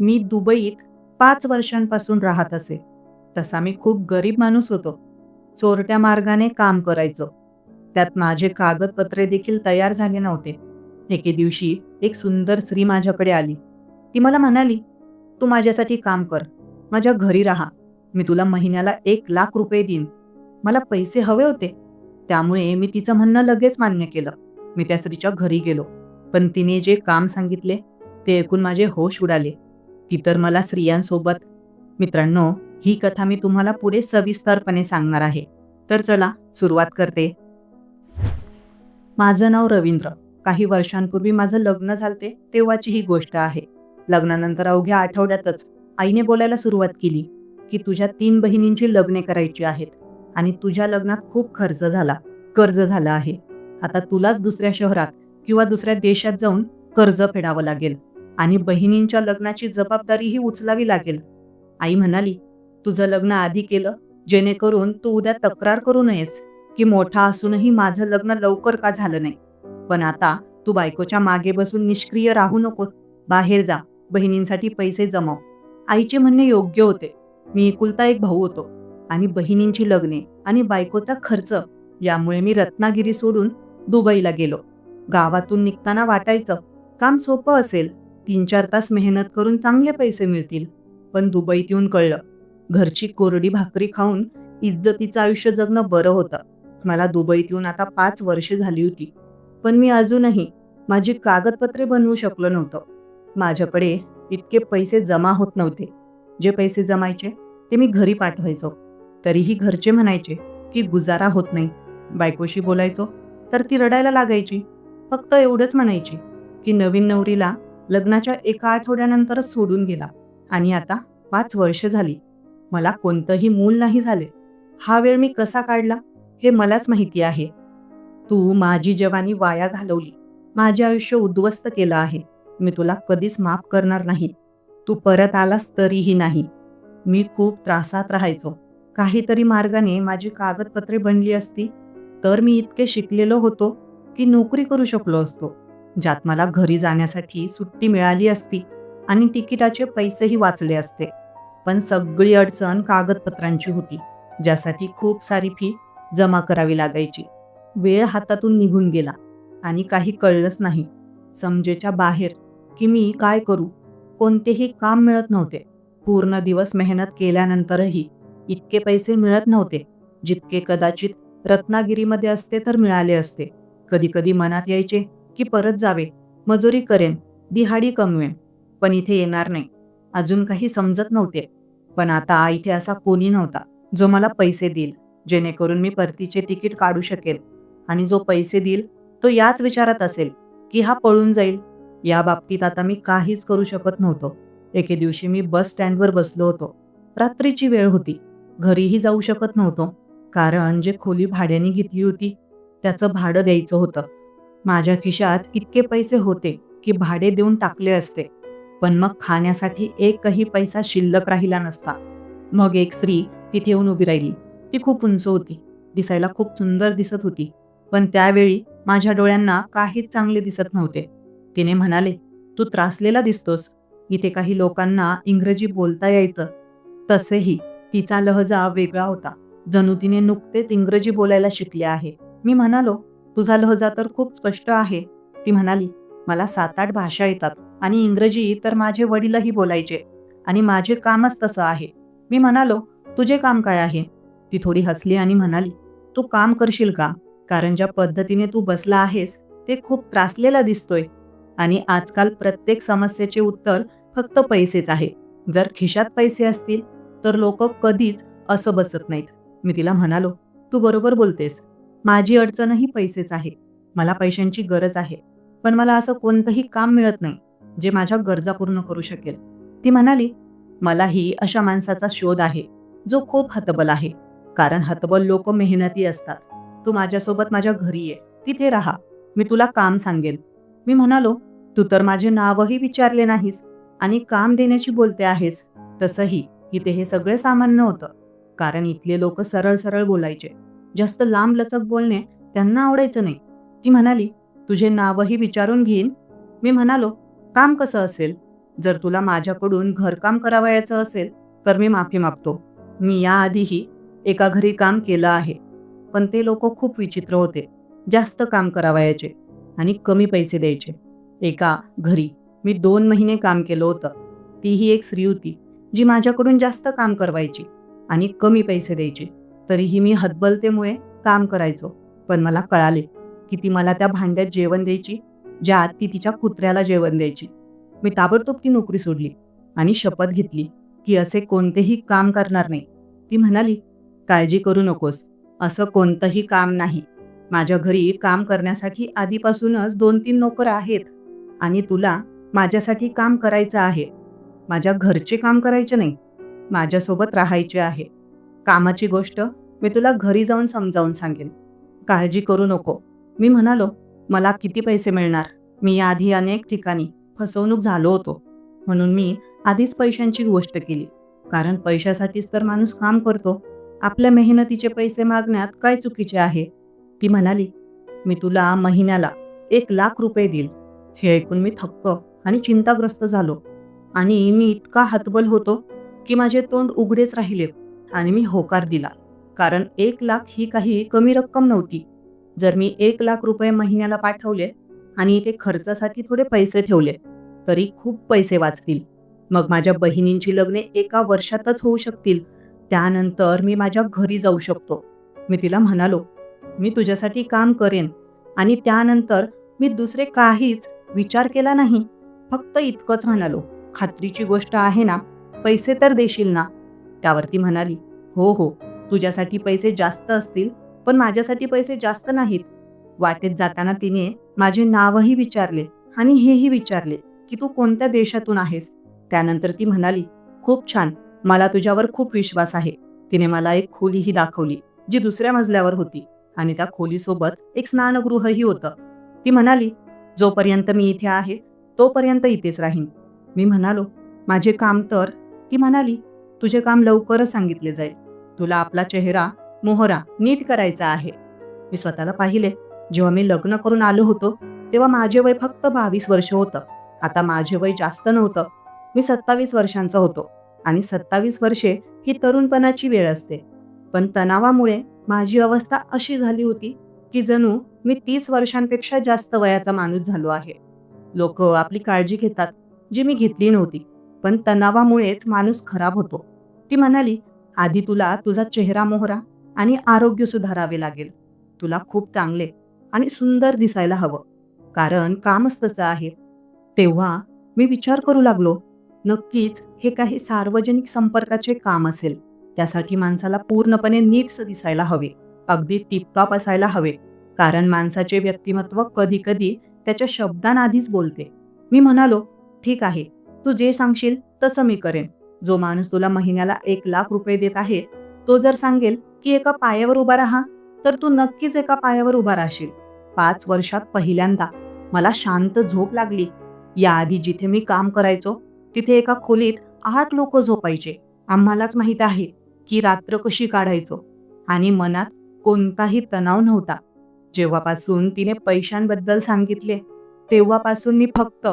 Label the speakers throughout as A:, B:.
A: मी दुबईत पाच वर्षांपासून राहत असे. तसा मी खूप गरीब माणूस होतो. चोरट्या मार्गाने काम करायचो. त्यात माझे कागदपत्रे देखील तयार झाले नव्हते. एके दिवशी एक सुंदर स्त्री माझ्याकडे आली. ती मला म्हणाली तू माझ्यासाठी काम कर. माझ्या घरी राहा. मी तुला महिन्याला एक लाख रुपये देईन. मला पैसे हवे होते. त्यामुळे मी तिचं म्हणणं लगेच मान्य केलं. मी त्या स्त्रीच्या घरी गेलो. पण तिने जे काम सांगितले ते ऐकून माझे होश उडाले. ती तर मला स्त्रियांसोबत. मित्रांनो ही कथा मी तुम्हाला पुढे सविस्तरपणे सांगणार आहे. तर चला सुरुवात करते. माझं नाव रवींद्र. काही वर्षांपूर्वी माझं लग्न झालते तेव्हाची ही गोष्ट आहे. लग्नानंतर अवघ्या आठवड्यातच आईने बोलायला सुरुवात केली की तुझ्या तीन बहिणींची लग्ने करायची आहेत आणि तुझ्या लग्नात खूप खर्च झाला कर्ज झालं आहे. आता तुलाच दुसऱ्या शहरात किंवा दुसऱ्या देशात जाऊन कर्ज फेडावं लागेल. आणि बहिणींच्या लग्नाची जबाबदारीही उचलावी लागेल. आई म्हणाली तुझं लग्न आधी केलं जेणेकरून तू उद्या तक्रार करू नयेस की मोठा असूनही माझं लग्न लवकर का झालं नाही. पण आता तू बायकोच्या मागे बसून निष्क्रिय राहू नको. बाहेर जा बहिणींसाठी पैसे जमव. आईचे म्हणणे योग्य होते. मी एकुलता एक भाऊ होतो आणि बहिणींची लग्ने आणि बायकोचा खर्च यामुळे मी रत्नागिरी सोडून दुबईला गेलो. गावातून निघताना वाटायचं काम सोपं असेल तीन चार तास मेहनत करून चांगले पैसे मिळतील. पण दुबईत येऊन कळलं घरची कोरडी भाकरी खाऊन इज्जतीचं आयुष्य जगणं बरं होतं. मला दुबईत येऊन आता पाच वर्षे झाली होती. पण मी अजूनही माझी कागदपत्रे बनवू शकलो नव्हतं. माझ्याकडे इतके पैसे जमा होत नव्हते. जे पैसे जमायचे ते मी घरी पाठवायचो. तरीही घरचे म्हणायचे की गुजारा होत नाही. बायकोशी बोलायचो तर ती रडायला लागायची. फक्त एवढंच म्हणायची की नवीन नवरीला लग्नाच्या एका आठवड्यानंतरच सोडून गेला. आणि आता पाच वर्ष झाली. मला कोणतंही मूल नाही झाले. हा वेळ मी कसा काढला हे मलाच माहिती आहे. तू माझी जवानी वाया घालवली. माझे आयुष्य उद्ध्वस्त केलं आहे. मी तुला कधीच माफ करणार नाही. तू परत आलास तरीही नाही. मी खूप त्रासात राहायचो. काहीतरी मार्गाने माझी कागदपत्रे बनली असती तर मी इतके शिकलेलो होतो की नोकरी करू शकलो असतो. ज्यात मला घरी जाण्यासाठी सुट्टी मिळाली असती आणि तिकिटाचे पैसेही वाचले असते. पण सगळी अडचण कागदपत्रांची होती ज्यासाठी खूप सारी फी जमा करावी लागायची. वेळ हातातून निघून गेला आणि काही कळलंच नाही. समजेच्या बाहेर की मी काय करू? कोणतेही काम मिळत नव्हते. पूर्ण दिवस मेहनत केल्यानंतरही इतके पैसे मिळत नव्हते जितके कदाचित रत्नागिरीमध्ये असते तर मिळाले असते. कधी कधी मनात यायचे की परत जावे मजुरी करेन दिहाडी कमवेन पण इथे येणार नाही. अजून काही समजत नव्हते. पण आता इथे असा कोणी नव्हता जो मला पैसे देईल जेणेकरून मी परतीचे तिकीट काढू शकेल. आणि जो पैसे देईल तो याच विचारात असेल की हा पळून जाईल. या बाबतीत आता मी काहीच करू शकत नव्हतो. एके दिवशी मी बस स्टँडवर बसलो होतो. रात्रीची वेळ होती. घरीही जाऊ शकत नव्हतो. कारण जे खोली भाड्याने घेतली होती त्याचं भाडं द्यायचं होतं. माझ्या खिशात इतके पैसे होते की भाडे देऊन टाकले असते. पण मग खाण्यासाठी एकही पैसा शिल्लक राहिला नसता. मग एक स्त्री तिथे येऊन उभी राहिली. ती खूप उंच होती. दिसायला खूप सुंदर दिसत होती. पण त्यावेळी माझ्या डोळ्यांना काहीच चांगले दिसत नव्हते. तिने म्हणाले तू त्रासलेला दिसतोस. इथे काही लोकांना इंग्रजी बोलता यायचं. तसेही तिचा लहजा वेगळा होता. जणू तिने नुकतेच इंग्रजी बोलायला शिकले आहे. मी म्हणालो तुझा लहजा तर खूप स्पष्ट आहे. ती म्हणाली मला सात आठ भाषा येतात आणि इंग्रजी तर माझे वडीलही बोलायचे आणि माझे कामच तसं आहे. मी म्हणालो तुझे काम काय आहे? ती थोडी हसली आणि म्हणाली तू काम करशील का? कारण ज्या पद्धतीने तू बसला आहेस ते खूप त्रासलेला दिसतोय. आणि आजकाल प्रत्येक समस्येचे उत्तर फक्त पैसेच आहे. जर खिशात पैसे असतील तर लोक कधीच असं बसत नाहीत. मी तिला म्हणालो तू बरोबर बोलतेस. माझी अडचणही पैसेच आहे. मला पैशांची गरज आहे. पण मला असं कोणतंही काम मिळत नाही जे माझ्या गरजा पूर्ण करू शकेल. ती म्हणाली मलाही अशा माणसाचा शोध आहे जो खूप हतबल आहे. कारण हतबल लोक मेहनती असतात. तू माझ्यासोबत माझ्या घरी ये. तिथे राहा. मी तुला काम सांगेन मी म्हणालो तू तर माझे नावही विचारले नाहीस आणि काम देण्याची बोलते आहेस. तसंही इथे हे सगळे सामान्य होतं. कारण इथले लोक सरळ सरळ बोलायचे. जास्त लांब लचक बोलणे त्यांना आवडायचं नाही. ती म्हणाली तुझे नावही विचारून घेईन. मी म्हणालो काम कसं असेल? जर तुला माझ्याकडून घरकाम करावयाचं असेल तर मी माफी मागतो. मी याआधीही एका घरी काम केलं आहे. पण ते लोक खूप विचित्र होते. जास्त काम करावयाचे आणि कमी पैसे द्यायचे. एका घरी मी दोन महिने काम केलं होतं. तीही एक स्त्री होती जी माझ्याकडून जास्त काम करवायची आणि कमी पैसे द्यायचे. तरीही मी हतबलतेमुळे काम करायचो. पण मला कळाले की ती मला त्या भांड्यात जेवण द्यायची ज्यात ती तिच्या कुत्र्याला जेवण द्यायची. मी ताबडतोब ती नोकरी सोडली आणि शपथ घेतली की असे कोणतेही काम करणार नाही. ती म्हणाली काळजी करू नकोस. असं कोणतंही काम नाही. माझ्या घरी काम करण्यासाठी आधीपासूनच दोन तीन नोकर आहेत आणि तुला माझ्यासाठी काम करायचं आहे. माझ्या घरचे काम करायचे नाही. माझ्यासोबत राहायचे आहे. कामाची गोष्ट मी तुला घरी जाऊन समजावून सांगेन. काळजी करू नको. मी म्हणालो मला किती पैसे मिळणार? मी याआधी अनेक ठिकाणी फसवणूक झालो होतो. म्हणून मी आधीच पैशांची गोष्ट केली. कारण पैशासाठीच तर माणूस काम करतो. आपल्या मेहनतीचे पैसे मागण्यात काय चुकीचे आहे? ती म्हणाली मी तुला महिन्याला एक लाख रुपये देईल. हे ऐकून मी थक्क आणि चिंताग्रस्त झालो. आणि मी इतका हतबल होतो की माझे तोंड उघडेच राहिले आणि मी होकार दिला. कारण एक लाख ही काही कमी रक्कम नव्हती. जर मी एक लाख रुपये महिन्याला पाठवले आणि इथे खर्चासाठी थोडे पैसे ठेवले तरी खूप पैसे वाचतील. मग माझ्या बहिणींची लग्ने एका वर्षातच होऊ शकतील. त्यानंतर मी माझ्या घरी जाऊ शकतो. मी तिला म्हणालो मी तुझ्यासाठी काम करेन आणि त्यानंतर मी दुसरे काहीच विचार केला नाही. फक्त इतकंच म्हणालो खात्रीची गोष्ट आहे ना पैसे तर देशील ना? त्यावरती म्हणाली हो हो. तुझ्यासाठी पैसे जास्त असतील पण माझ्यासाठी पैसे जास्त नाहीत. वाटेत जाताना तिने माझे नावही विचारले आणि हेही विचारले की तू कोणत्या देशातून आहेस? त्यानंतर ती म्हणाली खूप छान. मला तुझ्यावर खूप विश्वास आहे. तिने मला एक खोलीही दाखवली जी दुसऱ्या मजल्यावर होती आणि त्या खोलीसोबत एक स्नानगृहही होतं. ती म्हणाली जोपर्यंत मी इथे आहे तोपर्यंत इथेच राहीन. मी म्हणालो माझे काम तर ती म्हणाली तुझे काम लवकरच सांगितले जाईल. तुला आपला चेहरा मोहरा नीट करायचा आहे. मी स्वतःला पाहिले. जेव्हा मी लग्न करून आलो होतो तेव्हा माझे वय फक्त बावीस वर्ष होतं. आता माझे वय जास्त नव्हतं. मी सत्तावीस वर्षांचा होतो आणि सत्तावीस वर्षे ही तरुणपणाची वेळ असते. पण तणावामुळे माझी अवस्था अशी झाली होती की जणू मी तीस वर्षांपेक्षा जास्त वयाचा माणूस झालो आहे. लोक आपली काळजी घेतात जी मी घेतली नव्हती. पण तणावामुळेच माणूस खराब होतो. ती म्हणाली आधी तुला तुझा चेहरा मोहरा आणि आरोग्य सुधारावे लागेल. तुला खूप चांगले आणि सुंदर दिसायला हवं. कारण कामच तसं आहे. तेव्हा मी विचार करू लागलो नक्कीच हे काही सार्वजनिक संपर्काचे काम असेल. त्यासाठी माणसाला पूर्णपणे नीटस दिसायला हवे. अगदी टिपटॉप असायला हवे. कारण माणसाचे व्यक्तिमत्व कधी कधी त्याच्या शब्दांआधीच बोलते. मी म्हणालो ठीक आहे. तू जे सांगशील तसं मी करेन. जो माणूस तुला महिन्याला एक लाख रुपये देत आहे तो जर सांगेल की एका पायावर उभा राहा तर तू नक्कीच एका पायावर उभा राहशील. पाच वर्षात पहिल्यांदा मला शांत झोप लागली. याआधी जिथे मी काम करायचो तिथे एका खोलीत आठ लोक झोपायचे. आम्हालाच माहीत आहे की रात्र कशी काढायचो आणि मनात कोणताही तणाव नव्हता. जेव्हापासून तिने पैशांबद्दल सांगितले तेव्हापासून मी फक्त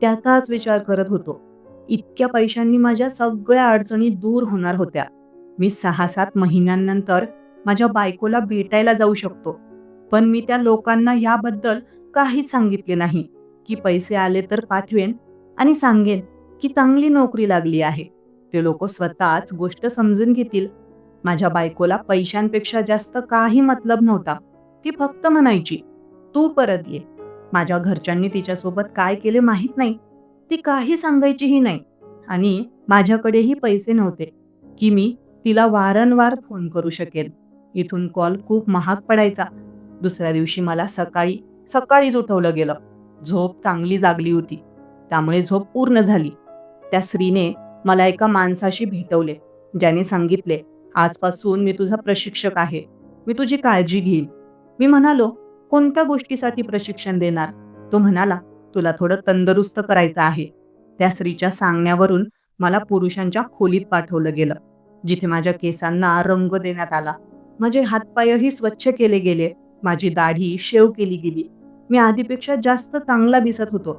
A: त्याचाच विचार करत होतो. इतक्या पैशांनी माझ्या सगळ्या अडचणी दूर होणार होत्या. मी सहा सात महिन्यांनंतर माझ्या बायकोला भेटायला जाऊ शकतो. पण मी त्या लोकांना याबद्दल काहीच सांगितले नाही. की पैसे आले तर पाठवेन आणि सांगेन की चांगली नोकरी लागली आहे. ते लोक स्वतःच गोष्ट समजून घेतील. माझ्या बायकोला पैशांपेक्षा जास्त काही मतलब नव्हता. ती फक्त म्हणायची तू परत ये. माझ्या घरच्यांनी तिच्यासोबत काय केले माहीत नाही. ती काही सांगायचीही नाही. आणि माझ्याकडेही पैसे नव्हते की मी तिला वारंवार फोन करू शकेल इथून कॉल खूप महाग पडायचा. दुसऱ्या दिवशी मला सकाळी सकाळीच उठवलं गेलं. झोप चांगली जागली होती. त्यामुळे झोप पूर्ण झाली. त्या स्त्रीने मला एका माणसाशी भेटवले ज्याने सांगितले आजपासून मी तुझा प्रशिक्षक आहे. मी तुझी काळजी घेईन. मी म्हणालो कोणत्या गोष्टीसाठी प्रशिक्षण देणार? तो म्हणाला तुला थोडं तंदुरुस्त करायचं आहे. त्या स्त्रीच्या सांगण्यावरून मला पुरुषांच्या खोलीत पाठवलं गेलं जिथे माझ्या केसांना रंग देण्यात आला. माझे हातपायही स्वच्छ केले गेले माझी दाढी शेव केली गेली. मी आधीपेक्षा जास्त चांगला दिसत होतो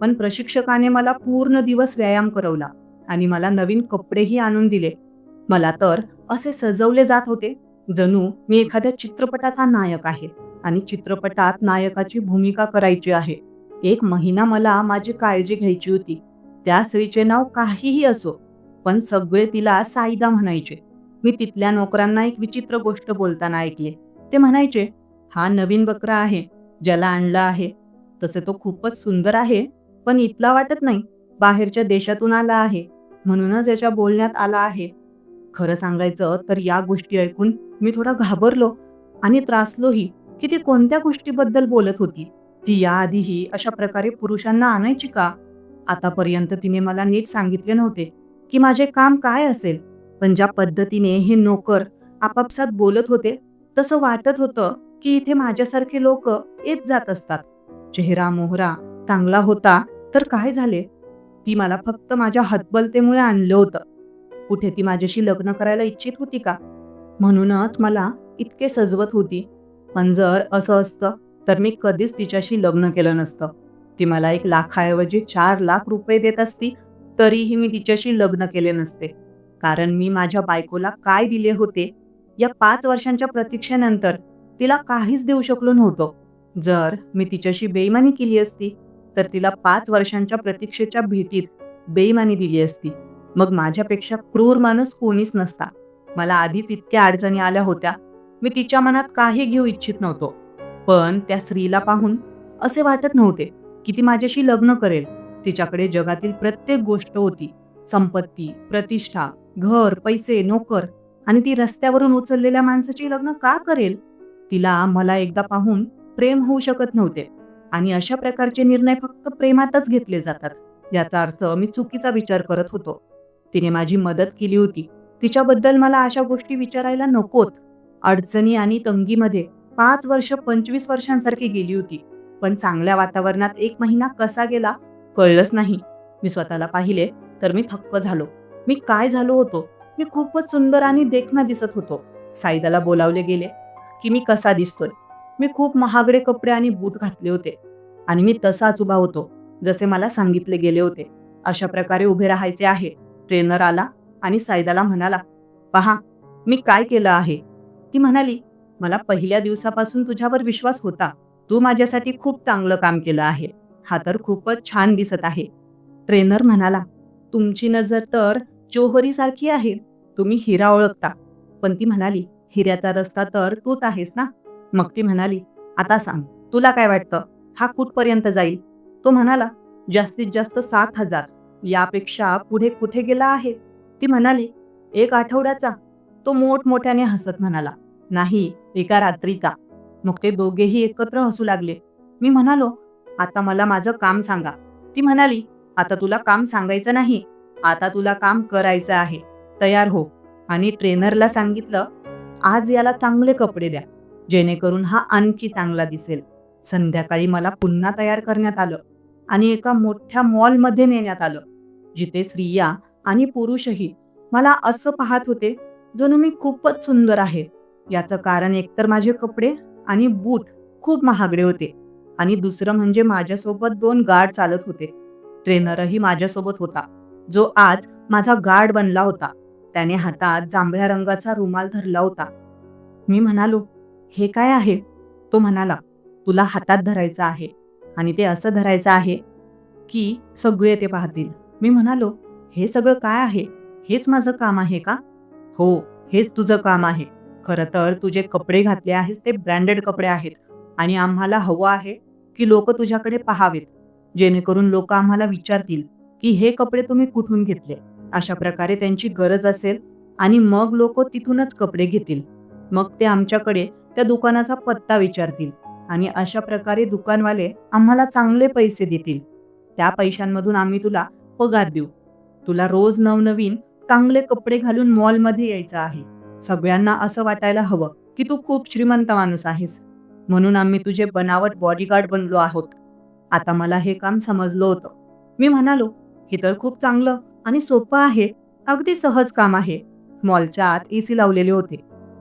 A: पण प्रशिक्षकाने मला पूर्ण दिवस व्यायाम करवला आणि मला नवीन कपडेही आणून दिले. मला तर असे सजवले जात होते जणू मी एखाद्या चित्रपटाचा नायक आहे आणि चित्रपटात नायकाची भूमिका करायची आहे. एक महिना मला माझी काळजी घ्यायची होती. त्या स्त्रीचे नाव काहीही असो पण सगळे तिला साईदा म्हणायचे. मी तिथल्या नोकरांना एक विचित्र गोष्ट बोलताना ऐकले. ते म्हणायचे हा नवीन बकरा आहे ज्याला आणला आहे. तसे तो खूपच सुंदर आहे पण इथला वाटत नाही बाहेरच्या देशातून आला आहे म्हणूनच याच्या बोलण्यात आला आहे. खरं सांगायचं तर या गोष्टी ऐकून मी थोडा घाबरलो आणि त्रासलोही की ती कोणत्या गोष्टीबद्दल बोलत होती. ती याआधीही अशा प्रकारे पुरुषांना आणायची का? आतापर्यंत तिने मला नीट सांगितले नव्हते की माझे काम काय असेल पण ज्या पद्धतीने हे नोकर आपापसात बोलत होते तसं वाटत होतं की इथे माझ्यासारखे लोक येत जात असतात. चेहरा मोहरा चांगला होता तर काय झाले? ती मला फक्त माझ्या हतबलतेमुळे आणलं होतं. कुठे ती माझ्याशी लग्न करायला इच्छित होती का? म्हणूनच मला इतके सजवत होती. पण जर असं असतं तर मी कधीच तिच्याशी लग्न केलं नसतं. ती मला एक लाखाऐवजी चार लाख रुपये देत असती तरीही मी तिच्याशी लग्न केले नसते. कारण मी माझ्या बायकोला काय दिले होते या पाच वर्षांच्या प्रतीक्षेनंतर तिला काहीच देऊ शकलो नव्हतो. जर मी तिच्याशी बेईमानी केली असती तर तिला पाच वर्षांच्या प्रतीक्षेच्या भेटीत बेईमानी दिली असती. मग माझ्यापेक्षा क्रूर माणूस कोणीच नसता. मला आधीच इतक्या अडचणी आल्या होत्या. मी तिच्या मनात काही घेऊ इच्छित नव्हतो. पण त्या स्त्रीला पाहून असे वाटत नव्हते की ती माझ्याशी लग्न करेल. तिच्याकडे जगातील प्रत्येक गोष्ट होती. संपत्ती प्रतिष्ठा घर पैसे नोकर आणि ती रस्त्यावरून उचललेल्या माणसाची लग्न का करेल? तिला मला एकदा पाहून प्रेम होऊ शकत नव्हते आणि अशा प्रकारचे निर्णय फक्त प्रेमातच घेतले जातात. याचा अर्थ मी चुकीचा विचार करत होतो. तिने माझी मदत केली होती. तिच्याबद्दल मला अशा गोष्टी विचारायला नकोत. अडचणी आणि तंगीमध्ये पाच वर्ष पंचवीस वर्षांसारखी गेली होती. पण चांगल्या वातावरणात एक महिना कसा गेला कळलंच नाही. मी स्वतःला पाहिले तर मी थक्क झालो. मी काय झालो होतो? मी खूपच सुंदर आणि देखणा दिसत होतो. साईदाला बोलावले गेले की मी कसा दिसतोय? मी खूप महागडे कपडे आणि बूट घातले होते. आणि मी तसाच उभा होतो जसे मला सांगितले गेले होते. अशा प्रकारे उभे राहायचे आहे. ट्रेनर आला आणि सायदाला म्हणाला पहा मी काय केलं आहे? ती म्हणाली मला पहिल्या दिवसापासून तुझ्यावर विश्वास होता. तू माझ्यासाठी खूप चांगलं काम केलं आहे. हा तर खूपच छान दिसत आहे. ट्रेनर म्हणाला तुमची नजर तर चोहरीसारखी आहे. तुम्ही हिरा ओळखता. पण ती म्हणाली हिऱ्याचा रस्ता तर तूच आहेस ना? मग ती म्हणाली आता सांग तुला काय वाटतं? हा कुठपर्यंत जाईल? तो म्हणाला जास्तीत जास्त सात हजार. यापेक्षा पुढे कुठे गेला आहे? ती म्हणाली एक आठवड्याचा. तो मोठमोठ्याने हसत म्हणाला नाही एका रात्रीचा. मग ते दोघेही एकत्र हसू लागले. मी म्हणालो आता मला माझं काम सांगा. ती म्हणाली आता तुला काम सांगायचं नाही. आता तुला काम करायचं आहे. तयार हो. आणि ट्रेनरला सांगितलं आज याला चांगले कपडे द्या. जेणेकरून हा आणखी चांगला दिसेल. संध्याकाळी मला पुन्हा तयार करण्यात आलं आणि एका मोठ्या मॉलमध्ये नेण्यात आलं जिथे स्त्रिया आणि पुरुषही मला असं पाहत होते जणू मी खूपच सुंदर आहे. याचं कारण एकतर माझे कपडे आणि बूट खूप महागडे होते. आणि दुसरं म्हणजे माझ्यासोबत दोन गार्ड चालत होते. ट्रेनरही माझ्यासोबत होता. जो आज माझा गार्ड बनला होता. त्याने हातात जांभळ्या रंगाचा रुमाल धरला होता. मी म्हणालो हे काय आहे? तो म्हणाला तुला हातात धरायचं आहे. आणि ते असं धरायचं आहे की सगळे ते पाहतील. मी म्हणालो हे सगळं काय आहे? हेच माझं काम आहे का? हो हेच तुझं काम आहे. खरं तर तुझे कपडे घातले आहेस ते ब्रँडेड कपडे आहेत. आणि आम्हाला हवं आहे की लोक तुझ्याकडे पाहावेत जेणेकरून लोक आम्हाला विचारतील की हे कपडे तुम्ही कुठून घेतले? अशा प्रकारे त्यांची गरज असेल आणि मग लोक तिथूनच कपडे घेतील. मग ते आमच्याकडे त्या दुकानाचा पत्ता विचारतील आणि अशा प्रकारे दुकानवाले आम्हाला चांगले पैसे देतील. त्या पैशांमधून आम्ही तुला पगार देऊ. तुला रोज नवनवीन चांगले कपडे घालून मॉलमध्ये यायचं आहे. सगळ्यांना असं वाटायला हवं की तू खूप श्रीमंत माणूस आहेस. म्हणून आम्ही तुझे बनावट बॉडीगार्ड बनलो आहोत. आता मला हे काम समजलं होतं. मी म्हणालो हे तर खूप चांगलं आणि सोपं आहे. अगदी सहज काम आहे. मॉलच्या आत एसी लावलेले होते.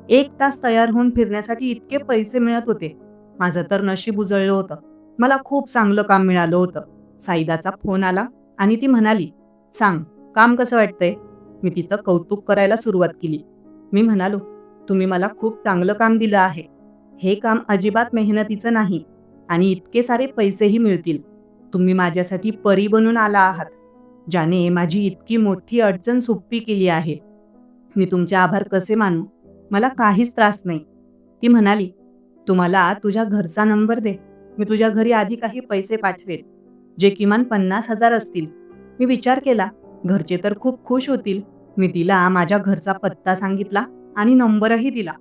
A: एक तास तयार होऊन फिरण्यासाठी इतके पैसे मिळत होते. माझं तर नशीब उजळलं होतं. मला खूप चांगलं काम मिळालं होतं. साईदाचा फोन आला आणि ती म्हणाली सांग काम कसं वाटतंय? मी तिचं कौतुक करायला सुरुवात केली. मी म्हणालो तुम्ही मला खूप चांगलं काम दिलं आहे. हे काम अजिबात मेहनतीचं नाही आणि इतके सारे पैसेही मिळतील. तुम्ही माझ्यासाठी परी बनून आला आहात ज्याने माझी इतकी मोठी अडचण सोपी केली आहे. मी तुमचे आभार कसे मानू? मला काहीच त्रास नाही. ती म्हणाली तुम्हाला तुझ्या घरचा नंबर दे. मी तुझ्या घरी आधी काही पैसे पाठवेल जे किमान पन्नास हजार असतील. मी विचार केला घरचे तर खूप खुश होतील. मी तिला माझ्या घरचा पत्ता सांगितला आणि नंबरही दिला.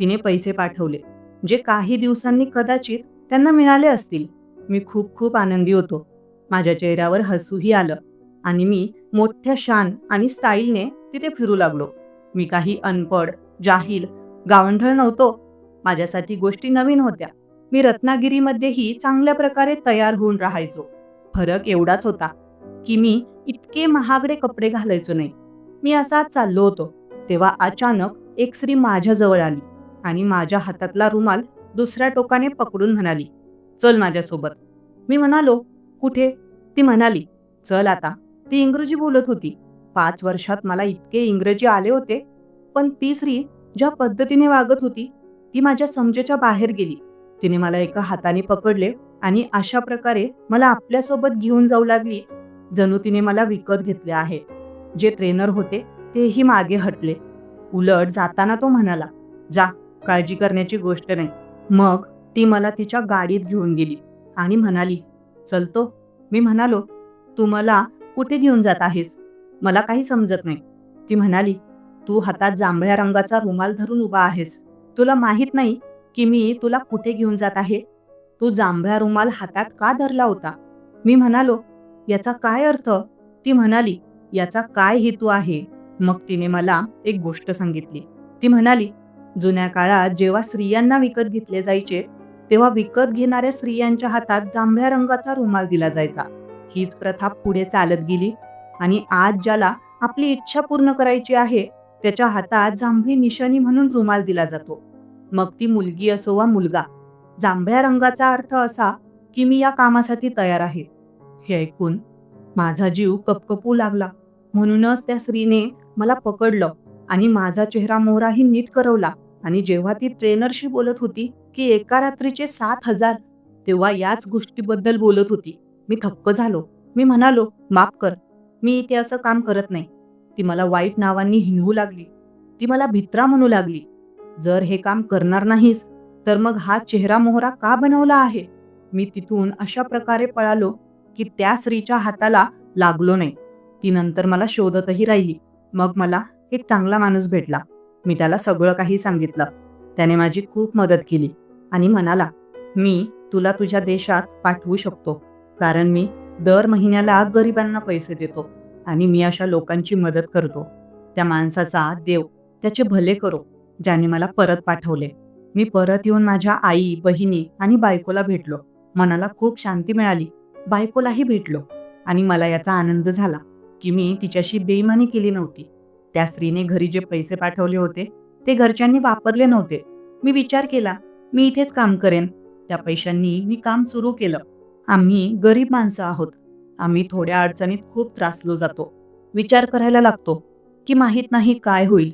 A: तिने पैसे पाठवले. जे काही दिवसांनी कदाचित त्यांना मिळाले असतील. मी खूप खूप आनंदी होतो. माझ्या चेहऱ्यावर हसूही आलं आणि मी मोठ्या शान आणि स्टाईलने तिथे फिरू लागलो. मी काही अनपड जाहील गावंढळ नव्हतो. माझ्यासाठी गोष्टी नवीन होत्या. मी रत्नागिरीमध्येही चांगल्या प्रकारे तयार होऊन राहायचो. फरक एवढाच होता की मी इतके महागडे कपडे घालायचो नाही. मी असाच चाललो होतो तेव्हा अचानक एक स्त्री माझ्याजवळ आली आणि माझ्या हातातला रुमाल दुसऱ्या टोकाने पकडून म्हणाली चल माझ्यासोबत. मी म्हणालो कुठे? ती म्हणाली चल आता. ती इंग्रजी बोलत होती. पाच वर्षात मला इतके इंग्रजी आले होते पण ती स्त्री ज्या पद्धतीने वागत होती ती माझ्या समजेच्या बाहेर गेली. तिने मला एका हाताने पकडले आणि अशा प्रकारे मला आपल्यासोबत घेऊन जाऊ लागली जणू तिने मला विकत घेतले आहे. जे ट्रेनर होते तेही मागे हटले. उलट जाताना तो म्हणाला जा काळजी करण्याची गोष्ट नाही. मग ती मला तिच्या गाडीत घेऊन गेली आणि म्हणाली चलतो मी म्हणालो तू मला कुठे घेऊन जात आहेस? मला काही समजत नाही. ती म्हणाली तू हातात जांभळ्या रंगाचा रुमाल धरून उभा आहेस. तुला माहीत नाही की मी तुला कुठे घेऊन जात आहे? तू जांभळा रुमाल हातात का धरला होता? मी म्हणालो याचा काय अर्थ? ती म्हणाली याचा काय हेतू आहे? मग तिने मला एक गोष्ट सांगितली. ती म्हणाली जुन्या काळात जेव्हा स्त्रियांना विकत घेतले जायचे तेव्हा विकत घेणाऱ्या स्त्रियांच्या हातात जांभळ्या रंगाचा रुमाल दिला जायचा. हीच प्रथा पुढे चालत गेली आणि आज ज्याला आपली इच्छा पूर्ण करायची आहे त्याच्या हातात जांभळी निशाणी म्हणून रुमाल दिला जातो. मग ती मुलगी असो वा मुलगा जांभळ्या रंगाचा अर्थ असा की मी या कामासाठी तयार आहे. हे ऐकून माझा जीव कपकपू लागला. म्हणूनच त्या स्त्रीने मला पकडलं आणि माझा चेहरा मोहराही नीट करवला. आणि जेव्हा ती ट्रेनरशी बोलत होती की एका रात्रीचे सात हजार तेव्हा याच गोष्टीबद्दल बोलत होती. मी थक्क झालो. मी म्हणालो माफ कर. मी इथे असं काम करत नाही. ती मला वाईट नावांनी हिनवू लागली. ती मला भित्रा म्हणू लागली. जर हे काम करणार नाहीस तर मग हा चेहरा मोहरा का बनवला आहे? मी तिथून अशा प्रकारे पळालो की त्या स्त्रीच्या हाताला लागलो नाही. ती नंतर मला शोधतही राहिली. मग मला एक चांगला माणूस भेटला. मी त्याला सगळं काही सांगितलं. त्याने माझी खूप मदत केली आणि म्हणाला मी तुला तुझ्या देशात पाठवू शकतो. कारण मी दर महिन्याला गरिबांना पैसे देतो आणि मी अशा लोकांची मदत करतो. त्या माणसाचा देव त्याचे भले करो ज्याने मला परत पाठवले. मी परत येऊन माझ्या आई बहिणी आणि बायकोला भेटलो. मनाला खूप शांती मिळाली. बायकोलाही भेटलो आणि मला याचा आनंद झाला. की मी तिच्याशी बेईमानी केली नव्हती. त्या स्त्रीने घरी जे पैसे पाठवले होते ते घरच्यांनी वापरले नव्हते. मी विचार केला मी इथेच काम करेन. त्या पैशांनी मी काम सुरू केलं. आम्ही गरीब माणसं आहोत. आम्ही थोड्या अडचणीत खूप त्रासलो जातो. विचार करायला लागतो की माहीत नाही काय होईल.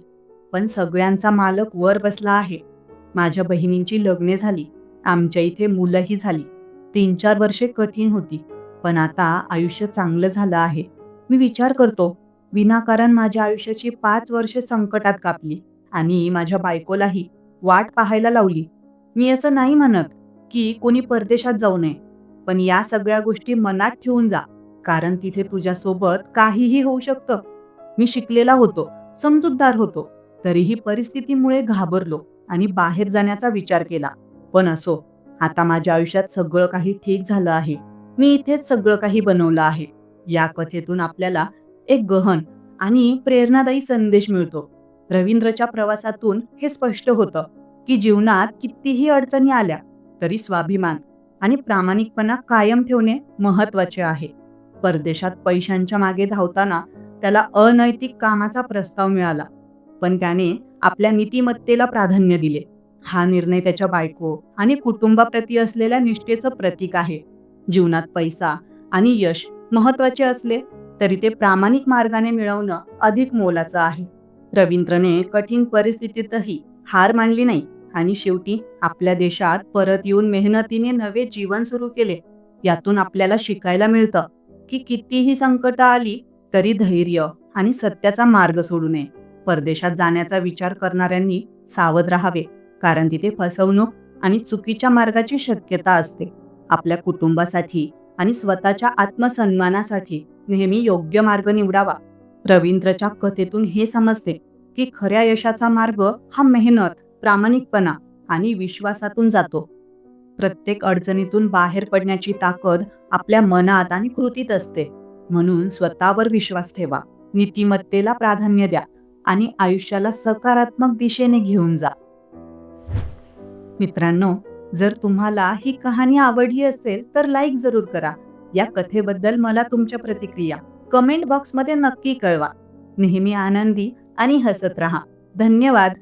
A: पण सगळ्यांचा मालक वर बसला आहे. माझ्या बहिणींची लग्ने झाली. आमच्या इथे मुलंही झाली. तीन चार वर्षे कठीण होती. पण आता आयुष्य चांगलं झालं आहे. मी विचार करतो. विनाकारण माझ्या आयुष्याची पाच वर्षे संकटात कापली आणि माझ्या बायकोलाही वाट पाहायला लावली. मी असं नाही म्हणत की कोणी परदेशात जाऊ नये पण या सगळ्या गोष्टी मनात ठेवून जा कारण तिथे तुझ्यासोबत काहीही होऊ शकतं. मी शिकलेला होतो समजूतदार होतो तरीही परिस्थितीमुळे घाबरलो आणि बाहेर जाण्याचा विचार केला. पण असो आता माझ्या आयुष्यात सगळं काही ठीक झालं आहे. मी इथेच सगळं काही बनवलं आहे. या कथेतून आपल्याला एक गहन आणि प्रेरणादायी संदेश मिळतो. रवींद्रच्या प्रवासातून हे स्पष्ट होतं की जीवनात कितीही अडचणी आल्या तरी स्वाभिमान आणि प्रामाणिकपणा कायम ठेवणे महत्त्वाचे आहे. परदेशात पैशांच्या मागे धावताना त्याला अनैतिक कामाचा प्रस्ताव मिळाला पण त्याने आपल्या नीतिमत्तेला प्राधान्य दिले. हा निर्णय त्याच्या बायको आणि कुटुंबाप्रती असलेल्या निष्ठेचं प्रतीक आहे. जीवनात पैसा आणि यश महत्त्वाचे असले तरी ते प्रामाणिक मार्गाने मिळवणं अधिक मोलाचं आहे. रवींद्रने कठीण परिस्थितीतही हार मानली नाही आणि शेवटी आपल्या देशात परत येऊन मेहनतीने नवे जीवन सुरू केले. यातून आपल्याला शिकायला मिळतं की कितीही संकट आली तरी धैर्य आणि सत्याचा मार्ग सोडू नये. परदेशात जाण्याचा विचार करणाऱ्यांनी सावध राहावे कारण तिथे फसवणूक आणि चुकीच्या मार्गाची शक्यता असते. आपल्या कुटुंबासाठी आणि स्वतःच्या आत्मसन्मानासाठी नेहमी योग्य मार्ग निवडावा. रवींद्रच्या कथेतून हे समजते की खऱ्या यशाचा मार्ग हा मेहनत प्रामाणिकपणा आणि विश्वासातून जातो. प्रत्येक अडचणीतून बाहेर पडण्याची ताकद आपल्या मनात आणि कृतीत असते. म्हणून स्वतःवर विश्वास ठेवा नीतिमत्तेला प्राधान्य द्या आणि आयुष्याला सकारात्मक दिशेने घेऊन जा. मित्रांनो जर तुम्हाला ही कहाणी आवडली असेल तर लाईक जरूर करा. या कथेबद्दल मला तुमच्या प्रतिक्रिया कमेंट बॉक्समध्ये नक्की कळवा. नेहमी आनंदी आणि हसत राहा. धन्यवाद.